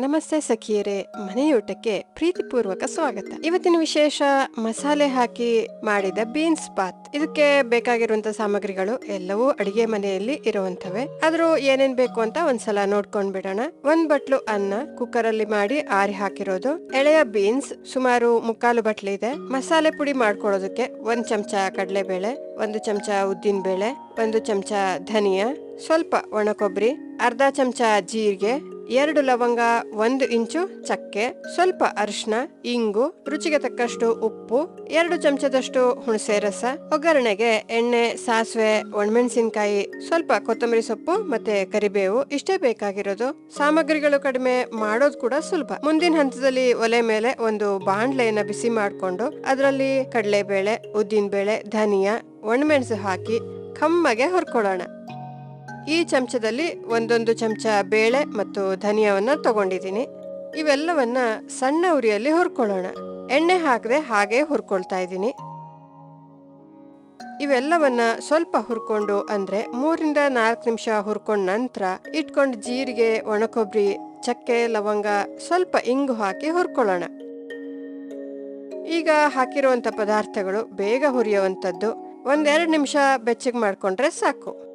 ನಮಸ್ತೆ ಸಖಿಯರೆ, ಮನೆಯೂಟಕ್ಕೆ ಪ್ರೀತಿಪೂರ್ವಕ ಸ್ವಾಗತ. ಇವತ್ತಿನ ವಿಶೇಷ, ಮಸಾಲೆ ಹಾಕಿ ಮಾಡಿದ ಬೀನ್ಸ್ ಪಾತ್. ಇದಕ್ಕೆ ಬೇಕಾಗಿರುವಂತ ಸಾಮಗ್ರಿಗಳು ಎಲ್ಲವೂ ಅಡಿಗೆ ಮನೆಯಲ್ಲಿ ಇರುವಂತವೆ ಆದ್ರೂ ಏನೇನ್ ಬೇಕು ಅಂತ ಒಂದ್ಸಲ ನೋಡ್ಕೊಂಡ್ ಬಿಡೋಣ. ಒಂದ್ ಬಟ್ಲು ಅನ್ನ ಕುಕ್ಕರ್ ಅಲ್ಲಿ ಮಾಡಿ ಆರಿ ಹಾಕಿರೋದು. ಎಳೆಯ ಬೀನ್ಸ್ ಸುಮಾರು ಮುಕ್ಕಾಲು ಬಟ್ಲು ಇದೆ. ಮಸಾಲೆ ಪುಡಿ ಮಾಡ್ಕೊಳ್ಳೋದಕ್ಕೆ ಒಂದ್ ಚಮಚ ಕಡಲೆಬೇಳೆ, ಒಂದು ಚಮಚ ಉದ್ದಿನ ಬೇಳೆ ಒಂದು ಚಮಚ ಧನಿಯಾ, ಸ್ವಲ್ಪ ಒಣ ಕೊಬ್ಬರಿ ಅರ್ಧ ಚಮಚ ಜೀರಿಗೆ ಎರಡು ಲವಂಗ, ಒಂದು ಇಂಚು ಚಕ್ಕೆ, ಸ್ವಲ್ಪ ಅರಿಶಿನ ಇಂಗು, ರುಚಿಗೆ ತಕ್ಕಷ್ಟು ಉಪ್ಪು, ಎರಡು ಚಮಚದಷ್ಟು ಹುಣಸೆ ರಸ, ಒಗ್ಗರಣೆಗೆ ಎಣ್ಣೆ, ಸಾಸಿವೆ, ಒಣಮೆಣಸಿನಕಾಯಿ, ಸ್ವಲ್ಪ ಕೊತ್ತಂಬರಿ ಸೊಪ್ಪು ಮತ್ತೆ ಕರಿಬೇವು, ಇಷ್ಟೇ ಬೇಕಾಗಿರೋದು. ಸಾಮಗ್ರಿಗಳು ಕಡಿಮೆ ಮಾಡೋದು ಕೂಡ ಸುಲಭ. ಮುಂದಿನ ಹಂತದಲ್ಲಿ ಒಲೆ ಮೇಲೆ ಒಂದು ಬಾಂಡ್ಲೆಯನ್ನ ಬಿಸಿ ಮಾಡಿಕೊಂಡು, ಅದರಲ್ಲಿ ಕಡಲೆಬೇಳೆ, ಉದ್ದಿನಬೇಳೆ, ಧನಿಯಾ, ಒಣಮೆಣಸು ಹಾಕಿ, ಕಮ್ಮಗೆ ಹುರ್ಕೊಳ್ಳೋಣ. ಈ ಚಮಚದಲ್ಲಿ ಒಂದೊಂದು ಚಮಚ ಬೇಳೆ ಮತ್ತು ಧನಿಯಾವನ್ನ ತಗೊಂಡಿದ್ದೀನಿ. ಇವೆಲ್ಲವನ್ನ ಸಣ್ಣ ಉರಿಯಲ್ಲಿ ಹುರ್ಕೊಳ್ಳೋಣ. ಎಣ್ಣೆ ಹಾಕದೆ ಹಾಗೆ ಹುರ್ಕೊಳ್ತಾ ಇದ್ದೀನಿ. ಇವೆಲ್ಲವನ್ನ ಸ್ವಲ್ಪ ಹುರ್ಕೊಂಡು ಅಂದ್ರೆ ಮೂರಿಂದ ನಾಲ್ಕು ನಿಮಿಷ ಹುರ್ಕೊಂಡ ನಂತರ ಇಟ್ಕೊಂಡು ಜೀರಿಗೆ, ಒಣಕೊಬ್ಬರಿ, ಚಕ್ಕೆ, ಲವಂಗ ಸ್ವಲ್ಪ ಇಂಗು ಹಾಕಿ ಹುರ್ಕೊಳ್ಳೋಣ. ಈಗ ಹಾಕಿರುವಂಥ ಪದಾರ್ಥಗಳು ಬೇಗ ಹುರಿಯುವಂಥದ್ದು. ಒಂದೆರಡು ನಿಮಿಷ ಬೆಚ್ಚಗೆ ಮಾಡಿಕೊಂಡ್ರೆ ಸಾಕು.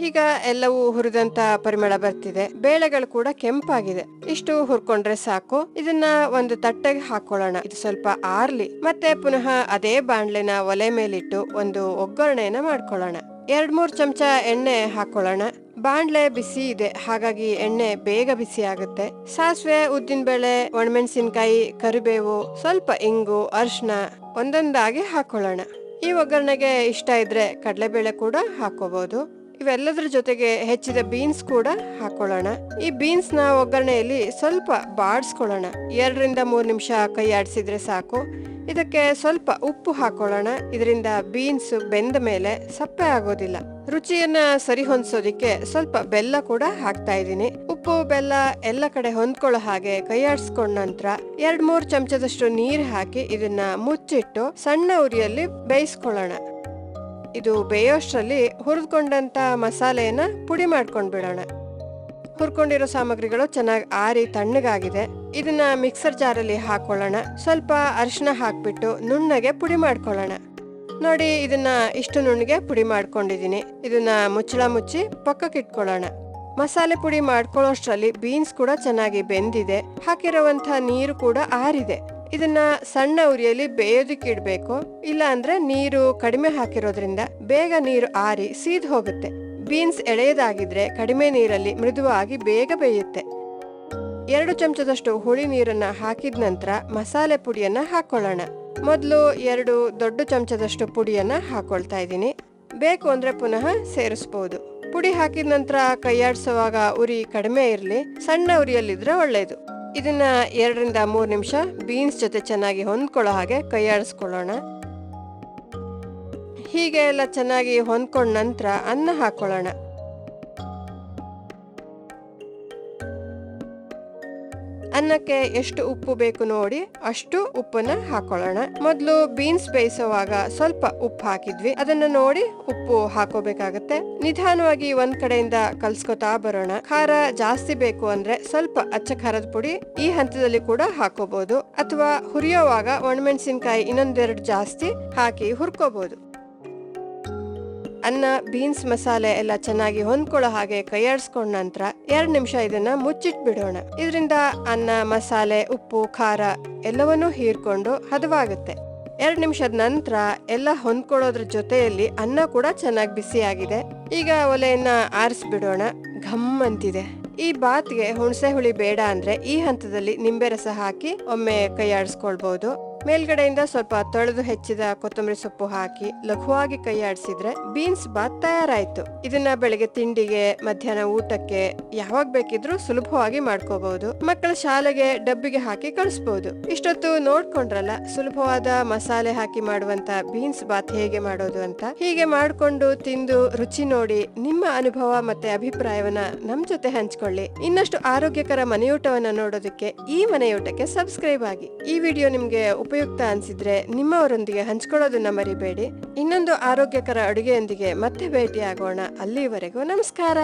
ಈಗ ಎಲ್ಲವೂ ಹುರಿದಂತ ಪರಿಮಳ ಬರ್ತಿದೆ. ಬೇಳೆಗಳು ಕೂಡ ಕೆಂಪಾಗಿದೆ. ಇಷ್ಟು ಹುರ್ಕೊಂಡ್ರೆ ಸಾಕು. ಇದನ್ನ ಒಂದು ತಟ್ಟೆಗೆ ಹಾಕೊಳ್ಳೋಣ. ಇದು ಸ್ವಲ್ಪ ಆರ್ಲಿ. ಮತ್ತೆ ಪುನಃ ಅದೇ ಬಾಣ್ಲೆನ ಒಲೆ ಮೇಲಿಟ್ಟು ಒಂದು ಒಗ್ಗರಣೆಯನ್ನ ಮಾಡ್ಕೊಳ್ಳೋಣ. ಎರಡ್ ಮೂರ್ ಚಮಚ ಎಣ್ಣೆ ಹಾಕೊಳ್ಳೋಣ. ಬಾಣ್ಲೆ ಬಿಸಿ ಇದೆ. ಹಾಗಾಗಿ ಎಣ್ಣೆ ಬೇಗ ಬಿಸಿ ಆಗುತ್ತೆ. ಸಾಸಿವೆ, ಉದ್ದಿನ ಬೇಳೆ, ಒಣಮೆಣಸಿನಕಾಯಿ, ಕರಿಬೇವು, ಸ್ವಲ್ಪ ಇಂಗು ಅರ್ಶನ ಒಂದೊಂದಾಗಿ ಹಾಕೊಳ್ಳೋಣ. ಈ ಒಗ್ಗರಣೆಗೆ ಇಷ್ಟ ಇದ್ರೆ ಕಡಲೆಬೇಳೆ ಕೂಡ ಹಾಕೋಬಹುದು ಇವೆಲ್ಲದರ ಜೊತೆಗೆ ಹೆಚ್ಚಿದ ಬೀನ್ಸ್ ಕೂಡ ಹಾಕೊಳ್ಳೋಣ. ಈ ಬೀನ್ಸ್ನ ಒಗ್ಗರಣೆಯಲ್ಲಿ ಸ್ವಲ್ಪ ಬಾಡಿಸ್ಕೊಳ್ಳೋಣ. ಎರಡರಿಂದ ಮೂರು ನಿಮಿಷ ಕೈ ಆಡಿಸಿದ್ರೆ ಸಾಕು. ಇದಕ್ಕೆ ಸ್ವಲ್ಪ ಉಪ್ಪು ಹಾಕೊಳ್ಳೋಣ. ಇದರಿಂದ ಬೀನ್ಸ್ ಬೆಂದ ಮೇಲೆ ಸಪ್ಪೆ ಆಗೋದಿಲ್ಲ. ರುಚಿಯನ್ನ ಸರಿ ಹೊಂದಿಸೋದಿಕ್ಕೆ ಸ್ವಲ್ಪ ಬೆಲ್ಲ ಕೂಡ ಹಾಕ್ತಾ ಇದ್ದೀನಿ. ಉಪ್ಪು, ಬೆಲ್ಲ ಎಲ್ಲ ಕಡೆ ಹೊಂದ್ಕೊಳ್ಳೋ ಹಾಗೆ ಕೈಯಾಡಿಸ್ಕೊಂಡ ನಂತರ ಎರಡ್ ಮೂರ್ ಚಮಚದಷ್ಟು ನೀರ್ ಹಾಕಿ ಇದನ್ನ ಮುಚ್ಚಿಟ್ಟು ಸಣ್ಣ ಉರಿಯಲ್ಲಿ ಬೇಯಿಸ್ಕೊಳ್ಳೋಣ. ಇದು ಬೇಯೋಷ್ಟರಲ್ಲಿ ಹುರಿದುಕೊಂಡಂಥ ಮಸಾಲೆಯನ್ನು ಪುಡಿ ಮಾಡ್ಕೊಂಡು ಬಿಡೋಣ. ಹುರ್ಕೊಂಡಿರೋ ಸಾಮಗ್ರಿಗಳು ಚೆನ್ನಾಗಿ ಆರಿ ತಣ್ಣಗಾಗಿದೆ. ಇದನ್ನು ಮಿಕ್ಸರ್ ಜಾರಲ್ಲಿ ಹಾಕೊಳ್ಳೋಣ. ಸ್ವಲ್ಪ ಅರಿಶಿನ ಹಾಕಿಬಿಟ್ಟು ನುಣ್ಣಗೆ ಪುಡಿ ಮಾಡ್ಕೊಳ್ಳೋಣ. ನೋಡಿ, ಇದನ್ನು ಇಷ್ಟು ನುಣ್ಣಗೆ ಪುಡಿ ಮಾಡ್ಕೊಂಡಿದ್ದೀನಿ. ಇದನ್ನು ಮುಚ್ಚಳ ಮುಚ್ಚಿ ಪಕ್ಕಕ್ಕೆ ಇಟ್ಕೊಳ್ಳೋಣ. ಮಸಾಲೆ ಪುಡಿ ಮಾಡ್ಕೊಳ್ಳೋಷ್ಟರಲ್ಲಿ ಬೀನ್ಸ್ ಕೂಡ ಚೆನ್ನಾಗಿ ಬೆಂದಿದೆ. ಹಾಕಿರುವಂಥ ನೀರು ಕೂಡ ಆರಿದೆ. ಇದನ್ನ ಸಣ್ಣ ಉರಿಯಲ್ಲಿ ಬೇಯೋದಿಕ್ಕೆ ಇಡಬೇಕು. ಇಲ್ಲ ಅಂದ್ರೆ ನೀರು ಕಡಿಮೆ ಹಾಕಿರೋದ್ರಿಂದ ಬೇಗ ನೀರು ಆರಿ ಸೀದ್ ಹೋಗುತ್ತೆ. ಬೀನ್ಸ್ ಎಳೆಯದಾಗಿದ್ರೆ ಕಡಿಮೆ ನೀರಲ್ಲಿ ಮೃದುವಾಗಿ ಬೇಗ ಬೇಯುತ್ತೆ. ಎರಡು ಚಮಚದಷ್ಟು ಹುಳಿ ನೀರನ್ನ ಹಾಕಿದ ನಂತರ ಮಸಾಲೆ ಪುಡಿಯನ್ನ ಹಾಕೊಳ್ಳೋಣ. ಮೊದಲು ಎರಡು ದೊಡ್ಡ ಚಮಚದಷ್ಟು ಪುಡಿಯನ್ನ ಹಾಕೊಳ್ತಾ ಇದ್ದೀನಿ. ಬೇಕು ಅಂದ್ರೆ ಪುನಃ ಸೇರಿಸ್ಬೋದು. ಪುಡಿ ಹಾಕಿದ ನಂತರ ಕೈಯಾಡಿಸುವಾಗ ಉರಿ ಕಡಿಮೆ ಇರಲಿ, ಸಣ್ಣ ಉರಿಯಲ್ಲಿದ್ರೆ ಒಳ್ಳೇದು. ಇದನ್ನ ಎರಡರಿಂದ ಮೂರು ನಿಮಿಷ ಬೀನ್ಸ್ ಜೊತೆ ಚೆನ್ನಾಗಿ ಹೊಂದ್ಕೊಳ್ಳೋ ಹಾಗೆ ಕೈಯಾಡಿಸ್ಕೊಳ್ಳೋಣ. ಹೀಗೆ ಎಲ್ಲ ಚೆನ್ನಾಗಿ ಹೊಂದ್ಕೊಂಡ ನಂತರ ಅನ್ನ ಹಾಕೊಳ್ಳೋಣ. ಅನ್ನಕ್ಕೆ ಎಷ್ಟು ಉಪ್ಪು ಬೇಕು ನೋಡಿ, ಅಷ್ಟು ಉಪ್ಪನ್ನ ಹಾಕೊಳ್ಳೋಣ. ಮೊದಲು ಬೀನ್ಸ್ ಬೇಯಿಸುವಾಗ ಸ್ವಲ್ಪ ಉಪ್ಪು ಹಾಕಿದ್ವಿ. ಅದನ್ನ ನೋಡಿ ಉಪ್ಪು ಹಾಕೋಬೇಕಾಗತ್ತೆ. ನಿಧಾನವಾಗಿ ಒಂದ್ ಕಡೆಯಿಂದ ಕಲ್ಸ್ಕೊತಾ ಬರೋಣ. ಖಾರ ಜಾಸ್ತಿ ಬೇಕು ಅಂದ್ರೆ ಸ್ವಲ್ಪ ಅಚ್ಚ ಖಾರದ ಪುಡಿ ಈ ಹಂತದಲ್ಲಿ ಕೂಡ ಹಾಕೋಬಹುದು ಅಥವಾ ಹುರಿಯೋವಾಗ ಒಣಮೆಣಸಿನಕಾಯಿ ಇನ್ನೊಂದೆರಡು ಜಾಸ್ತಿ ಹಾಕಿ ಹುರ್ಕೋಬಹುದು ಅನ್ನ, ಬೀನ್ಸ್ ಮಸಾಲೆ ಎಲ್ಲ ಚೆನ್ನಾಗಿ ಹೊಂದ್ಕೊಳ್ಳೋ ಹಾಗೆ ಕೈಯಾಡಿಸ್ಕೊಂಡ ನಂತರ ಎರಡು ನಿಮಿಷ ಇದನ್ನ ಮುಚ್ಚಿಟ್ಬಿಡೋಣ ಇದರಿಂದ ಅನ್ನ, ಮಸಾಲೆ, ಉಪ್ಪು, ಖಾರ ಎಲ್ಲವನ್ನೂ ಹೀರ್ಕೊಂಡು ಹದವಾಗುತ್ತೆ. ಎರಡ್ ನಿಮಿಷದ ನಂತರ ಎಲ್ಲ ಹೊಂದ್ಕೊಳ್ಳೋದ್ರ ಜೊತೆಯಲ್ಲಿ ಅನ್ನ ಕೂಡ ಚೆನ್ನಾಗಿ ಬಿಸಿ ಆಗಿದೆ ಈಗ ಒಲೆಯನ್ನ ಆರಿಸ್ಬಿಡೋಣ. ಘಮ್ ಅಂತಿದೆ. ಈ ಬಾತ್ಗೆ ಹುಣಸೆ ಹುಳಿ ಬೇಡ ಅಂದ್ರೆ ಈ ಹಂತದಲ್ಲಿ ನಿಂಬೆ ರಸ ಹಾಕಿ ಒಮ್ಮೆ ಕೈಯಾಡಿಸ್ಕೊಳ್ಬಹುದು ಮೇಲ್ಗಡೆಯಿಂದ ಸ್ವಲ್ಪ ತೊಳೆದು ಹೆಚ್ಚಿದ ಕೊತ್ತಂಬರಿ ಸೊಪ್ಪು ಹಾಕಿ ಲಘುವಾಗಿ ಕೈಯಾಡಿಸಿದ್ರೆ ಬೀನ್ಸ್ ಬಾತ್ ತಯಾರಾಯ್ತು. ಇದನ್ನ ಬೆಳಿಗ್ಗೆ ತಿಂಡಿಗೆ, ಮಧ್ಯಾಹ್ನ ಊಟಕ್ಕೆ ಯಾವಾಗ ಬೇಕಿದ್ರೂ ಸುಲಭವಾಗಿ ಮಾಡ್ಕೋಬಹುದು. ಮಕ್ಕಳ ಶಾಲೆಗೆ ಡಬ್ಬಿಗೆ ಹಾಕಿ ಕಳಿಸಬಹುದು ಇಷ್ಟೊತ್ತು ನೋಡ್ಕೊಂಡ್ರಲ್ಲ, ಸುಲಭವಾದ ಮಸಾಲೆ ಹಾಕಿ ಮಾಡುವಂತ ಬೀನ್ಸ್ ಬಾತ್ ಹೇಗೆ ಮಾಡೋದು ಅಂತ. ಹೀಗೆ ಮಾಡ್ಕೊಂಡು ತಿಂದು ರುಚಿ ನೋಡಿ, ನಿಮ್ಮ ಅನುಭವ ಮತ್ತೆ ಅಭಿಪ್ರಾಯವನ್ನ ನಮ್ ಜೊತೆ ಹಂಚ್ಕೊಳ್ಳಿ. ಇನ್ನಷ್ಟು ಆರೋಗ್ಯಕರ ಮನೆಯೂಟವನ್ನ ನೋಡೋದಕ್ಕೆ ಈ ಮನೆಯೂಟಕ್ಕೆ ಸಬ್ಸ್ಕ್ರೈಬ್ ಆಗಿ. ಈ ವಿಡಿಯೋ ನಿಮ್ಗೆ ಉಪಯುಕ್ತ ಅನಿಸಿದ್ರೆ ನಿಮ್ಮವರೊಂದಿಗೆ ಹಂಚ್ಕೊಳ್ಳೋದನ್ನ ಮರಿಬೇಡಿ. ಇನ್ನೊಂದು ಆರೋಗ್ಯಕರ ಅಡುಗೆಯೊಂದಿಗೆ ಮತ್ತೆ ಭೇಟಿಯಾಗೋಣ. ಅಲ್ಲಿವರೆಗೂ ನಮಸ್ಕಾರ.